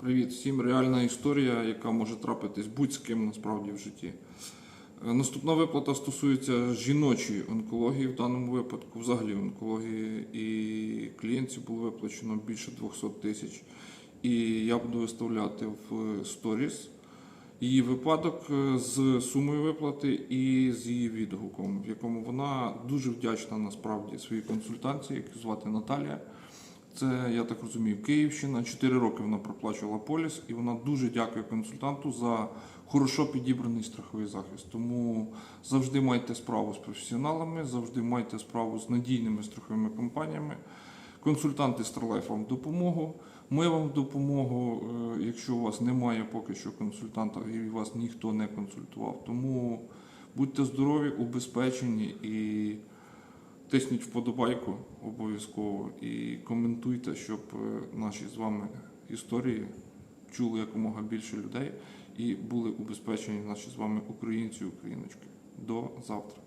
Привіт всім. Реальна історія, яка може трапитись будь з ким насправді в житті. Е, Наступна виплата стосується жіночої онкології, в даному випадку, взагалі онкології, і клієнтів було виплачено більше 200 тисяч. І я буду виставляти в сторіс її випадок е, з сумою виплати і з її відгуком, в якому вона дуже вдячна насправді своїй консультанції, яку звати Наталія. Це, я так розумію, Київщина. Чотири роки вона проплачувала поліс, і вона дуже дякує консультанту за хорошо підібраний страховий захист. Тому завжди майте справу з професіоналами, завжди майте справу з надійними страховими компаніями. Консультанти Starlife вам допомогу. Ми вам допомогу, е, якщо у вас немає поки що консультанта і вас ніхто не консультував. Тому будьте здорові, убезпечені і тисніть вподобайку обов'язково і коментуйте, щоб е, наші з вами історії чули якомога більше людей і були убезпечені наші з вами українці і україночки. До завтра.